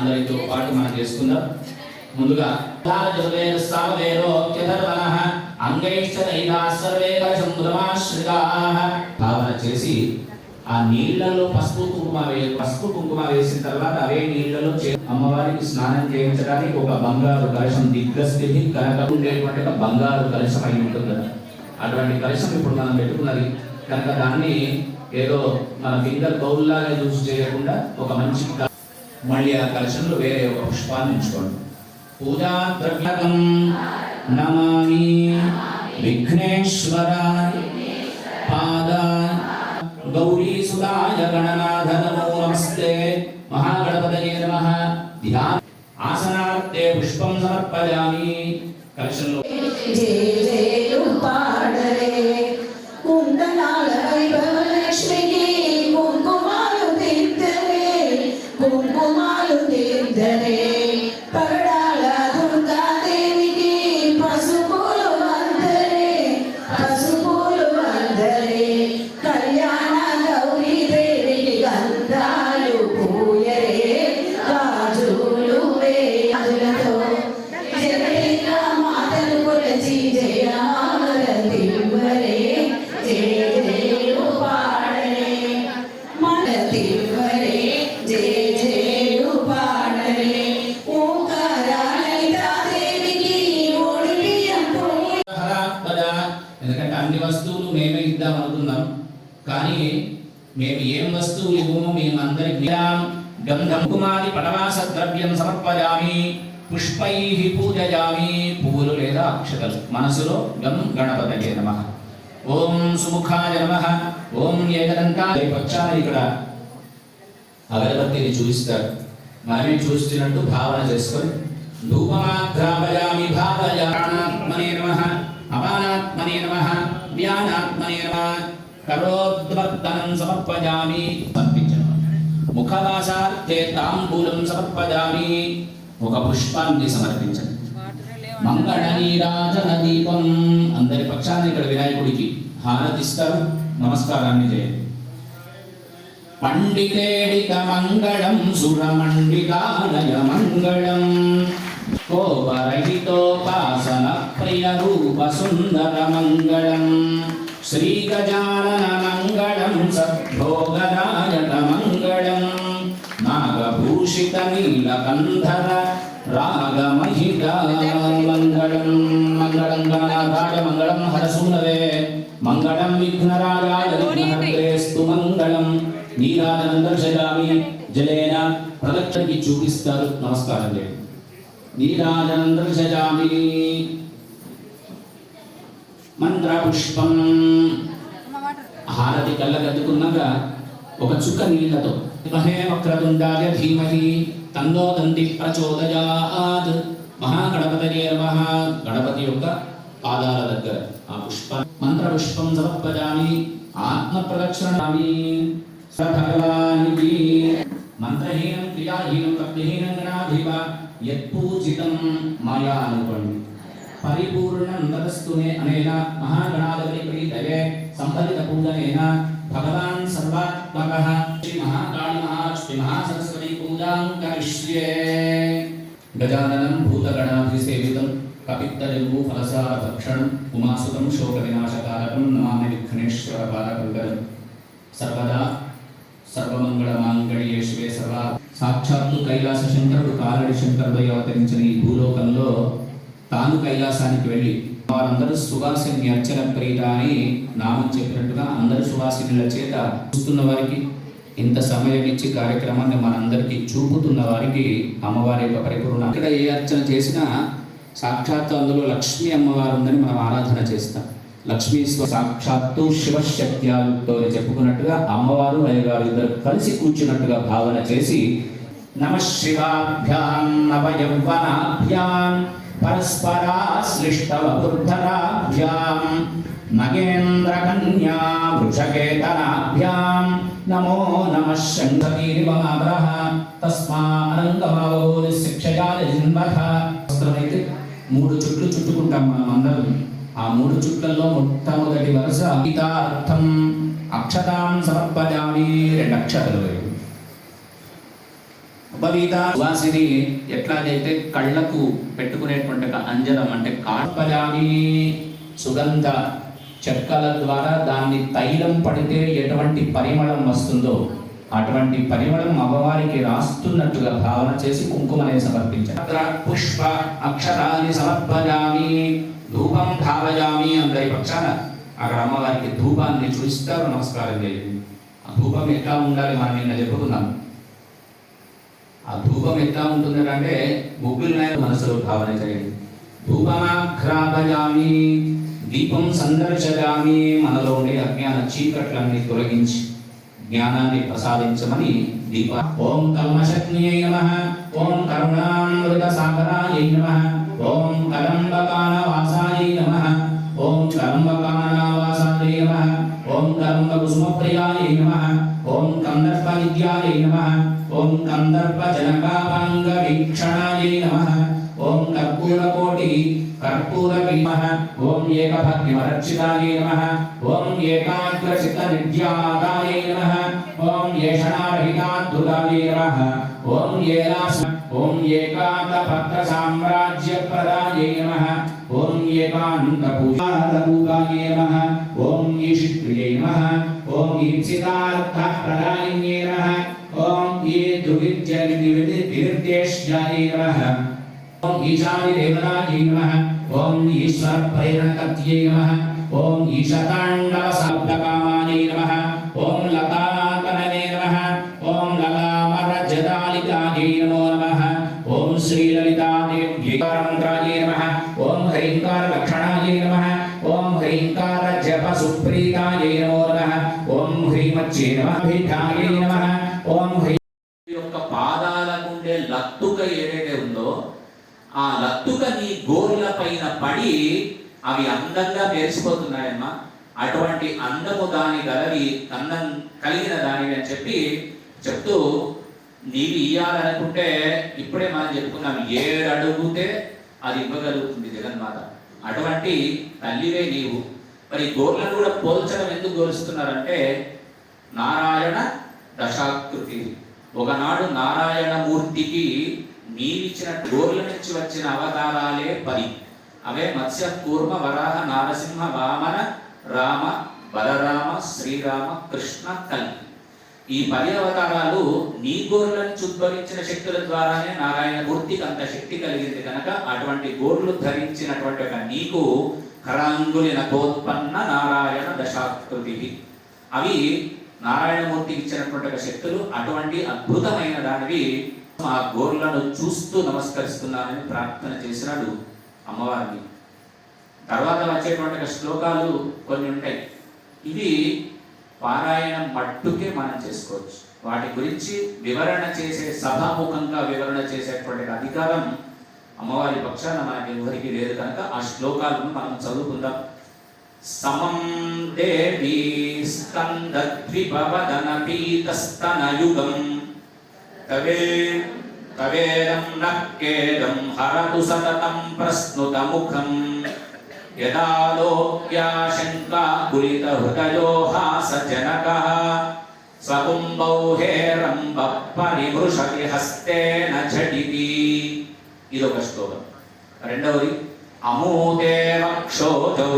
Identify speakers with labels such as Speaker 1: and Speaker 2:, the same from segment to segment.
Speaker 1: అందరితో పాటు మనం చేసుకుందాం. ముందుగా భావన చేసి ఆ నీళ్ళలో పసుపు కుంకుమ వే పసుపు కుంకుమ వేసిన తర్వాత అవే నీళ్ళలో అమ్మవారికి స్నానం చేయించడానికి ఒక బంగారు కలశం దిగ్గస్థితి కనుక ఉండేటువంటి ఒక బంగారు కలశం అయి ఉంటుంది. అటువంటి కలశం ఇప్పుడు మనం పెట్టుకున్నది. కనుక దాన్ని ఏదో మన ఫింగర్ బౌల్ లాగా యూజ్ చేయకుండా ఒక మంచి మళ్ళీ ఆ కలశంలో వేరే ఒక పుష్పాన్ని ఉంచుకోండి పూజా ద్రవ్యకం నమామి విఘ్నేశ్వర పాద గౌరీ సురాయ గణనాథ నమో నమస్తే మహాగణపతయే నమః ధ్యాన ఆసనార్థే పుష్పం సమర్పయామి కలశంలో
Speaker 2: జయ జయలు పాడరే
Speaker 1: కానీ మేము ఏం వస్తువులు ఇవ్వము మేమందరికి గంధం కుమారి పటవాస ద్రవ్యం సమర్పయామి పుష్పై పూజయామి. పువ్వులు లేదా అక్షతలు. మనసులో గం గణపతయే నమ. ఓం సుముఖాయ నమ. ఓం ఏకదంతాయ. వచ్చారు ఇక్కడ. అగరబత్తిని చూపిస్తారు. మనమే చూస్తున్నట్టు భావన చేసుకొని ధూపమాఘ్రాపయామి భావయాత్మనే నమ. అపానాత్మనే నమ. జ్ఞానాత్మనే నమ. కరోద్వర్తనం సమర్పజామి. సమర్పించను ముఖవాసార్థే తాంబూలం సమర్పజామి. ఒక పుష్పాన్ని సమర్పించండి. మంగళ నీరాజన దీపం అందరి పక్షాన్ని ఇక్కడ వినాయకుడికి హారతిస్తారు. నమస్కారాన్ని చేయండి. పండితేడిక మంగళం సురమండికాలయ మంగళం. కోపరహితోపాసన ప్రియ రూప సుందర మంగళం. శ్రీ గజానన మంగళం సద్భోగదాయక మంగళం నాగభూషిత నీలకంధర రాగమహిత మంగళం మంగళం గణనాథాయ మంగళం హరసూనవే మంగళం విఘ్నరాజాయ విఘ్నహర్తేస్తు మంగళం. నీరాజనం దర్శయామి జలేన ప్రదక్షిణకి చూపిస్తారు. నమస్కారం చేయండి. నీరాజనం దర్శయామి మంత్రపుష్పం. హారతి కళ్ళకద్దుకున్నాక ఒక చుక్క నీళ్ళతో మహే వక్రతుండాయ ధీమహి తన్నో దంతి ప్రచోదయాత్. మహాగణపతయే నమః గణపతి యొక్క పాదాల దగ్గర ఆ పుష్ప. మంత్రపుష్పం పుష్పం ఆత్మ ప్రదక్షిణామి భగవానికి మంత్రహీనం క్రియాహీనం భక్తిహీనం గణాధిప. యత్పూజితం మయా అనుకోండి పరిపూర్ణ తదస్తునే అనేన మహాగణాధిపతి దయే సంబంధిత పూజనేన భగవాన్ సర్వాత్మక శ్రీ మహాకాళి మహాలక్ష్మి మహాసరస్వతి పూజాం కరిష్యే. గజాననం భూతగణాభిసేవితం కపిత్తజంబూ ఫలసార భక్షణం ఉమాసుతం శోక వినాశకారకం నమామి విఘ్నేశ్వర పాలకంకరం సర్వదా సర్వమంగళ మాంగళ్యే శివే సర్వ. సాక్షాత్తు కైలాస శంకరుడు కాలడి శంకరుడై అవతరించిన ఈ భూలోకంలో తాను కైలాసానికి వెళ్ళి వారందరూ సువాసిని అర్చన ప్రీత అని నామం చెప్పినట్టుగా అందరు సువాసినుల చేత చూస్తున్న వారికి ఇంత సమయం ఇచ్చి కార్యక్రమాన్ని మనందరికీ చూపుతున్న వారికి అమ్మవారి యొక్క పరిపూర్ణ ఇక్కడ ఏ అర్చన చేసినా సాక్షాత్తు అందులో లక్ష్మీ అమ్మవారు ఉందని మనం ఆరాధన చేస్తాం. లక్ష్మీ సాక్షాత్తు శివశక్త్యాలతో చెప్పుకున్నట్టుగా అమ్మవారు అయ్యగారు ఇద్దరు కలిసి కూర్చున్నట్టుగా భావన చేసి నమ శివాభ్యాం నవయౌవనాభ్యాం పరస్పరాశ్లిష్టవబుద్ధరాభ్యాం నగేంద్రకన్యా వృషకేతనాభ్యాం నమో నమ శంఖీరివమాగ్రహ తస్మానంగమావో శిక్షయాల జిన్వః వస్త్రమైతే మూడు చుట్లు చుట్టుకుంటాం మనం అందరం. ఆ మూడు చుట్లలో మొట్టమొదటి వరుస గీతార్థం. అక్షతాం సమర్పయామి రెండు అక్షతలు వేయండి. సువాసిని ఎట్లాగైతే కళ్ళకు పెట్టుకునేటువంటి అంజలం అంజనం అంటే కాట్పజామి సుగంధ చెక్కల ద్వారా దాన్ని తైలం పడితే ఎటువంటి పరిమళం వస్తుందో అటువంటి పరిమళం అమ్మవారికి రాస్తున్నట్టుగా భావన చేసి కుంకుమనే సమర్పించారు పుష్ప అక్షరాన్ని సమర్పజామి ధూపం భావజామి అందరి పక్షాన అక్కడ అమ్మవారికి ధూపాన్ని చూస్తారు నమస్కారం చేయండి ఆ ధూపం ఎట్లా ఉండాలి మనం నిన్న చెప్పుకున్నాం ఆ ధూపం ఎట్లా ఉంటుంది అంటే ముగ్గురు మనసులో భావన చేయండి ధూపమాఘ్రాపయామి దీపం సందర్శయామి మనలో ఉండే అజ్ఞాన చీకట్లన్నీ తొలగించి జ్ఞానాన్ని ప్రసాదించమని దీప ఓం కల్మశక్నియై నమ ఓం కరుణామృత సాగరాయై నమ ఓం కదంబకాన వాసాయై నమ ఓం కదంబకాన వాసాయై నమ ఓం కదంబ కుసుమప్రియాయై నమ ఓం కందర్ప విద్యాయై నమ ఓం కందర్ప జనకాపాంగ వీక్షణాయై నమ. ఓం కర్పూరకోటి కర్పూర నమః ఓం ఏకభక్తిమరక్షితాయై నమః. ఓం ఏకాగ్రచిత నిర్జ్యాతాయై నమః. ఓం ఏషణారహితాద్భుతాయై నమః. ఓం ఏలాస్ ఓం ఏకాంతపత్ర సామ్రాజ్యప్రదాయై నమః. ఓం ఏకాంత పూజారూపాయై నమః. ఓం ఈషిత్రియై నమః. ఓం ఈప్సితార్థప్రదాయిన్యై నమః. ఓం నిర్దేశ్యాయై నమః ఓం ఈశాని దేవతాయై నమః ఓం ఈశ్వర ప్రేరణకర్త్యై నమః ఓం ఈశతాండవ శబ్దకామాయై నమః ఓం లతాకననే నమః ఓం లలామరజదాలికాయై నమో నమః ఓం శ్రీలలితాదేవ్యై నమః ఓం హ్రీంకార లక్షణాయై నమః ఓం హ్రీంకార జప సుప్రీతాయై నమో నమః ఓం హ్రీమచ్చే నమః పీఠాయై నమః ఓం హ్రీ యొక్క పాదాలకుండే లత్తుక ఏదైతే ఉందో ఆ లత్తుక నీ గోరుల పైన పడి అవి అందంగా మెరిసిపోతున్నాయమ్మా. అటువంటి అందము దాని గలవి అందం కలిగిన దానివి అని చెప్పి చెప్తూ నీవి ఇయ్యాలనుకుంటే ఇప్పుడే మనం చెప్పుకున్నాం ఏడు అడుగుతే అది ఇవ్వగలుగుతుంది జగన్మాత. అటువంటి తల్లివే నీవు. మరి గోర్లను కూడా పోల్చడం ఎందుకు గోలుస్తున్నారంటే నారాయణ దశాకృతి ఒకనాడు నారాయణమూర్తికి నీవిచ్చిన డోర్ల నుంచి వచ్చిన అవతారాలే పది. అవే మత్స్య కూర్మ వరాహ నారసింహ వామన రామ బలరామ శ్రీరామ కృష్ణ కలి ఈ పది అవతారాలు నీ గోర్లను నుంచి ఉద్భవించిన శక్తుల ద్వారానే నారాయణమూర్తికి అంత శక్తి కలిగింది కనుక అటువంటి గోర్లు ధరించినటువంటి ఒక నీకు కరాంగులి నకోత్పన్న నారాయణ దశాకృతి అవి నారాయణమూర్తి ఇచ్చినటువంటి శక్తులు అటువంటి అద్భుతమైన దానివి ఆ గోర్లను చూస్తూ నమస్కరిస్తున్నానని ప్రార్థన చేసినాడు అమ్మవారిని. తర్వాత వచ్చేటువంటి శ్లోకాలు కొన్ని ఉంటాయి. ఇవి పారాయణం మట్టుకే మనం చేసుకోవచ్చు. వాటి గురించి వివరణ చేసే సభాముఖంగా వివరణ చేసేటువంటి అధికారం అమ్మవారి పక్షాన మనకి ఎవరికి లేదు కనుక ఆ శ్లోకాలను మనం చదువుకుందాం. సమం దేవీ స్కందద్విపవదన పీతస్తనయుగం తవే తవేదం నక్కేదం హరతు సతతం ప్రస్నుతముఖం యదాలోక్యాశంకా గురిత హృదయో హాసజనకః స్వకుంభౌ హేరంబ పరిమృషతి హస్తేన ఝటితి ఇదొక శ్లోకం రెండవది అమూదేవ క్షోధౌ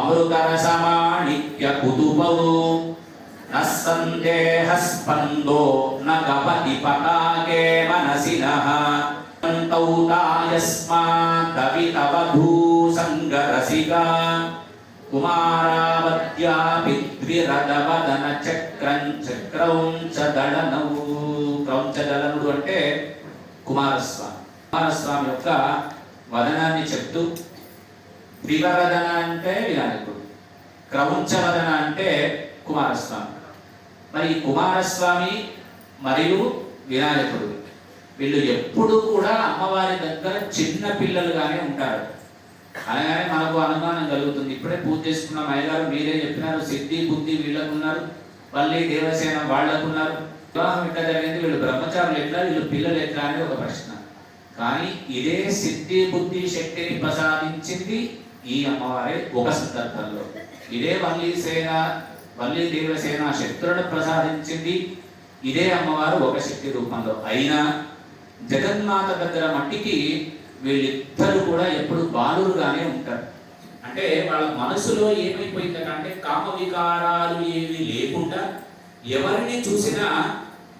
Speaker 1: అమృతరసమాణిక్య కుతుపౌ. నస్సందేహ స్పందో న గపతి పతాకే మనసినః. తౌ తాయస్మాదవితవధూ కుమారావత్యా పిద్విరదవదన చక్రం చక్రౌంచ దళనవు క్రౌంచ దళనుడు అంటే కుమారస్వామి. కుమారస్వామి యొక్క వదనాన్ని చెప్తూ ద్వివరదన అంటే వినాయకుడు క్రౌంచవదన అంటే కుమారస్వామి. మరి ఈ కుమారస్వామి మరియు వినాయకుడు వీళ్ళు ఎప్పుడు కూడా అమ్మవారి దగ్గర చిన్న పిల్లలుగానే ఉంటారు. అనగానే మనకు అనుమానం కలుగుతుంది. ఇప్పుడే పూజ చేసుకున్న మహిళలు మీరే చెప్పినారు సిద్ధి బుద్ధి వీళ్ళకున్నారు మళ్ళీ దేవసేన వాళ్ళకున్నారు. వివాహం ఎట్లా జరిగింది? వీళ్ళు బ్రహ్మచారులు ఎట్లా? వీళ్ళు పిల్లలు ఎట్లా? అని ఒక ప్రశ్న. కానీ ఇదే సిద్ధి బుద్ధి శక్తిని ప్రసాదించింది ఈ అమ్మవారే ఒక సందర్భంలో. ఇదే వల్లి సేన వల్లి దేవసేన శక్తులను ప్రసాదించింది. ఇదే అమ్మవారు ఒక శక్తి రూపంలో. అయినా జగన్మాత దగ్గర మట్టికి వీళ్ళిద్దరూ కూడా ఎప్పుడు బాలురుగానే ఉంటారు. అంటే వాళ్ళ మనసులో ఏమైపోయిందంటే కామ వికారాలు ఏవి లేకుండా ఎవరిని చూసినా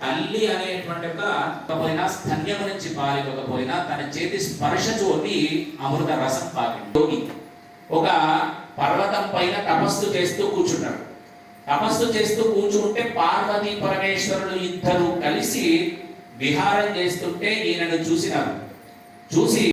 Speaker 1: తల్లి అనేటువంటి ఒక పోయినా స్తన్యం నుంచి పారిపోకపోయినా తన చేతి స్పర్శ చోటి అమృత రసం పాకింది ఒక పర్వతం పైన తపస్సు చేస్తూ కూర్చుంటాడు. తపస్సు చేస్తూ కూర్చుంటే పార్వతి పరమేశ్వరుడు ఇద్దరు కలిసి విహారం చేస్తుంటే ఈయనను చూసినారు. చూసి